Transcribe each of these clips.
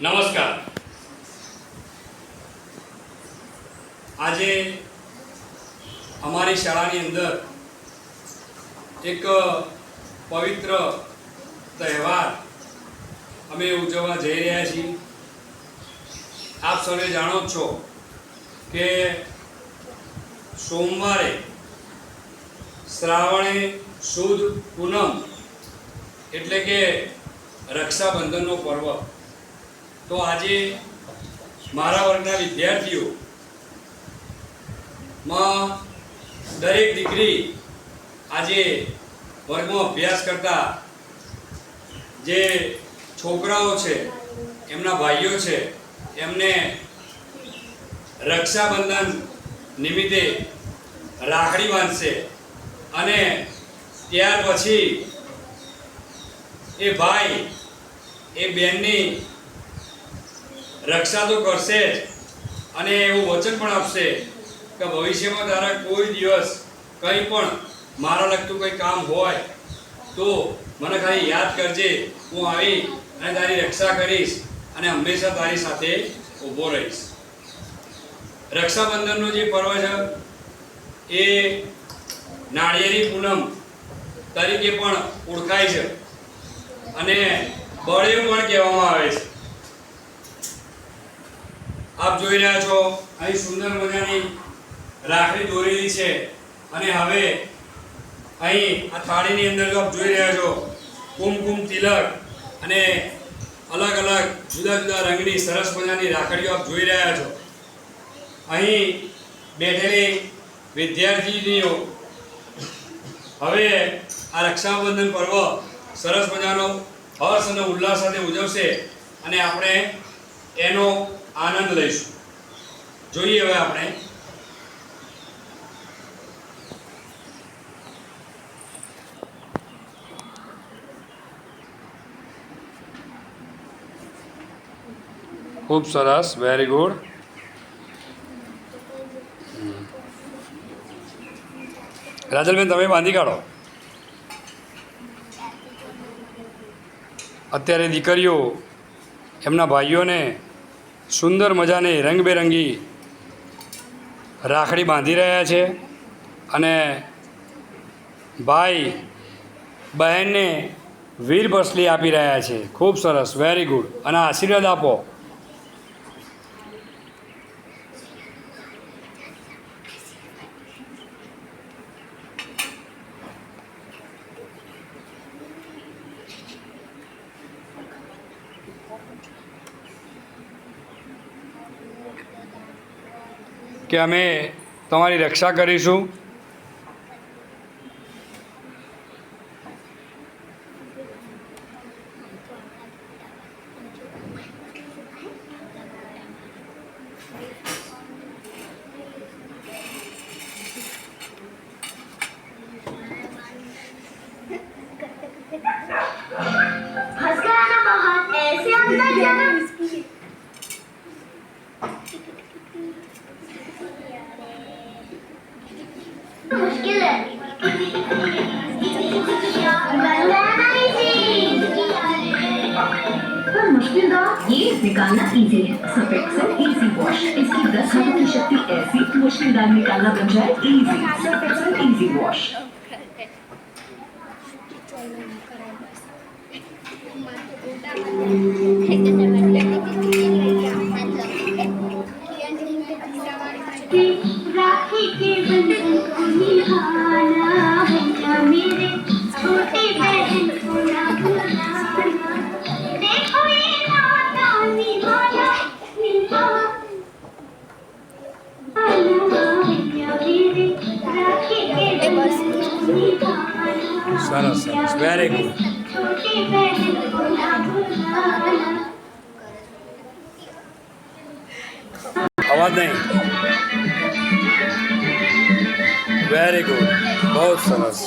નમસ્કાર. આજે અમારી શાળાની અંદર એક પવિત્ર તહેવાર અમે ઉજવવા જઈ રહ્યા છીએ. આપ સૌને જાણો છો કે સોમવારે શ્રાવણે સુદ પૂનમ એટલે કે રક્ષાબંધનનો પર્વ. તો આજે મારા વર્ગના વિદ્યાર્થીઓ માં દરેક દીકરી આજે વર્ગમાં અભ્યાસ કરતા જે છોકરાઓ છે, એમના ભાઈઓ છે, એમને રક્ષાબંધન નિમિત્તે રાખડી બાંધશે અને ત્યાર પછી એ ભાઈ, એ બેનની રક્ષા તો કરશે જ. અને એવું વચન પણ આપશે કે ભવિષ્યમાં તારા કોઈ દિવસ કંઈ પણ મારા લગતું કંઈ કામ હોય, તો મને ખાલી યાદ કરજે. હું આવી અને તારી રક્ષા કરીશ અને હંમેશા તારી સાથે ઊભો રહીશ. રક્ષાબંધનનો જે પર્વ છે, એ નાળિયેરી પૂનમ તરીકે પણ ઓળખાય છે. અને બળેવું પણ કહેવામાં આવે છે. આપ જોઈ રહ્યા છો, અહીં સુંદર મજાની રાખડી દોરેલી છે. અને હવે અહીં આ થાળીની અંદર જો આપ જોઈ રહ્યા છો, કુમકુમ તિલક અને અલગ અલગ જુદા જુદા રંગની સરસ મજાની રાખડીઓ આપ જોઈ રહ્યા છો. અહીં બેઠેલી વિદ્યાર્થીનીઓ, હવે આ રક્ષાબંધન પર્વ સરસ મજાનો હર્ષ અને ઉલ્લાસ સાથે ઉજવશે. અને આપણે એનો આનંદ લઈશું. જોઈએ હવે આપણે. ખૂબ સરસ વેરી ગુડ રાજલબેન, તમે બાંધી કાઢો. અત્યારે દીકરીઓ, એમના ભાઈઓને સુંદર મજાની રંગબેરંગી રાખડી બાંધી રહ્યા છે અને ભાઈ બહેનને વીર બસલી આપી રહ્યા છે. ખૂબ સરસ વેરી ગુડ અને આશીર્વાદ આપો. કે અમે તમારી રક્ષા કરીશું फंस गया ना बहुत ऐसे अंदर जाना वॉश इसकी दस हाथों की शक्ति ऐसी मुश्किल दाग निकालना बन जाए easy Surf Excel easy wash राखी અવાજ નહીં. વેરી ગુડ બહુ સરસ.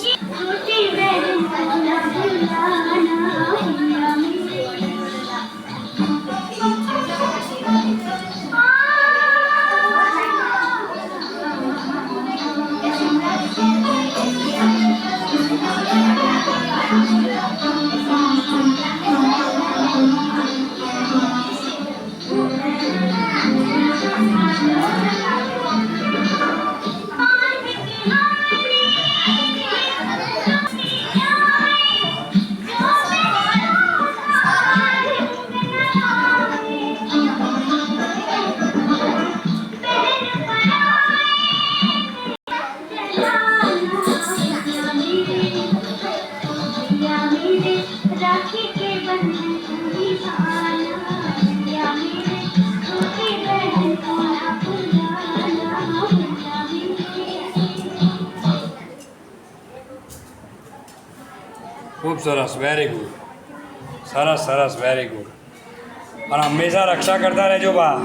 ખૂબ સરસ વેરી ગુડ સરસ સરસ વેરી ગુડ અને હંમેશા રક્ષા કરતા રહેજો બા.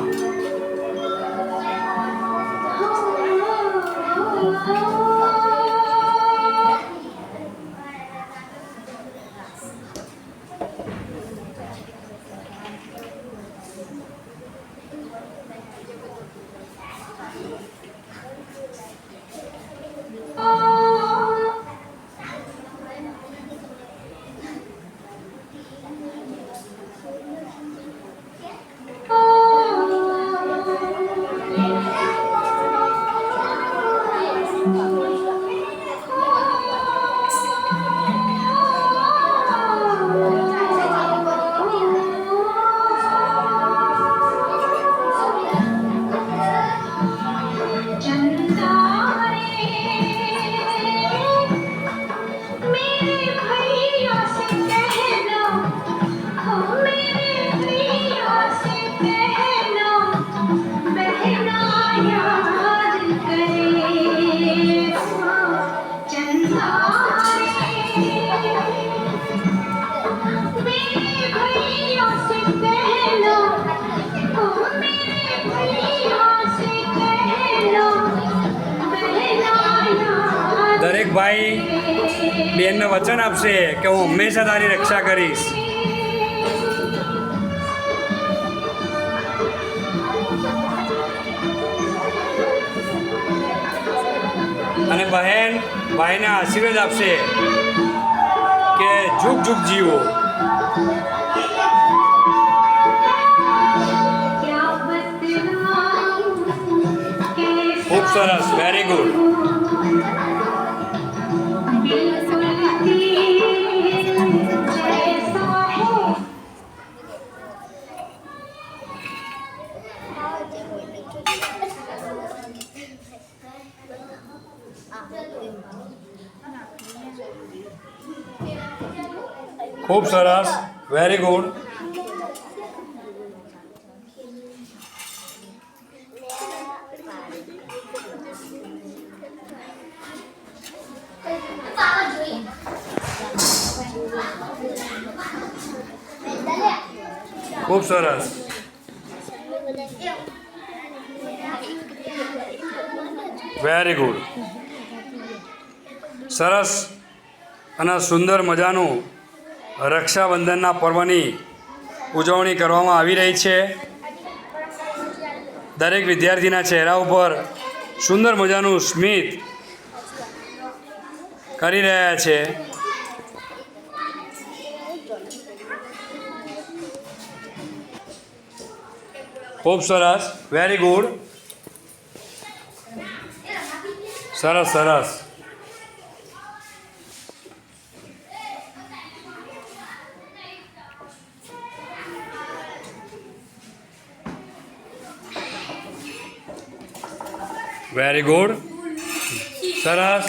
ભાઈ બેનને વચન આપશે કે હું હંમેશા તારી રક્ષા કરીશ. અને બહેન ભાઈને આશીર્વાદ આપશે કે જુગ જુગ જીવો. ખૂબ સરસ. વેરી ગુડ ખૂબ સરસ. વેરી ગુડ ખૂબ સરસ. વેરી ગુડ સરસ અને સુંદર મજાનું રક્ષાબંધનના પર્વની ઉજવણી કરવામાં આવી રહી છે. દરેક વિદ્યાર્થીના ચહેરા ઉપર સુંદર મજાનું સ્મિત કરી રહ્યા છે. ખૂબ સરસ. વેરી ગુડ સરસ સરસ. વેરી ગુડ સરસ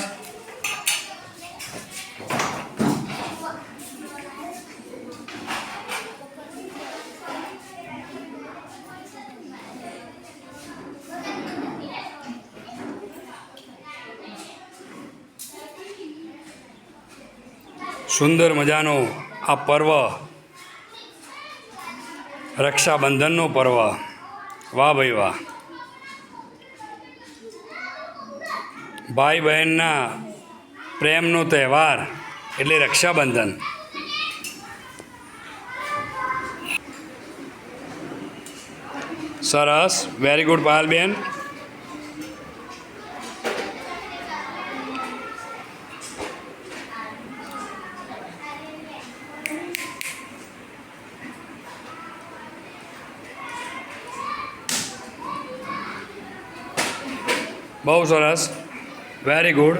સુંદર મજાનો આ પર્વ રક્ષાબંધનનો પર્વ. વાહ ભાઈ વાહ. ભાઈ બહેનના પ્રેમનો તહેવાર એટલે રક્ષાબંધન. સરસ વેરી ગુડ પાયલબેન. બહુ સરસ. વેરી ગુડ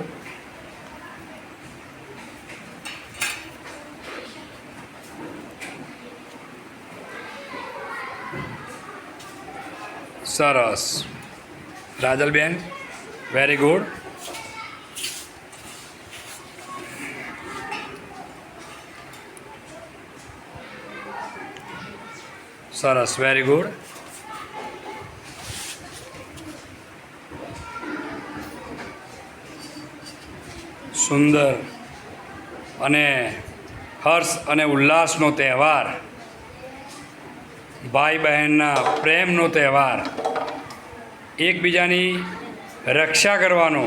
સરસ રાજલબેન વેરી ગુડ સરસ વેરી ગુડ સુંદર અને હર્ષ અને ઉલ્લાસનો તહેવાર, ભાઈ બહેનના પ્રેમનો તહેવાર, એકબીજાની રક્ષા કરવાનો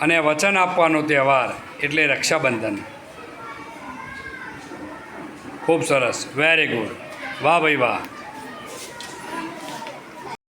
અને વચન આપવાનો તહેવાર એટલે રક્ષાબંધન. ખૂબ સરસ. વેરી ગુડ વાહ ભાઈ વાહ.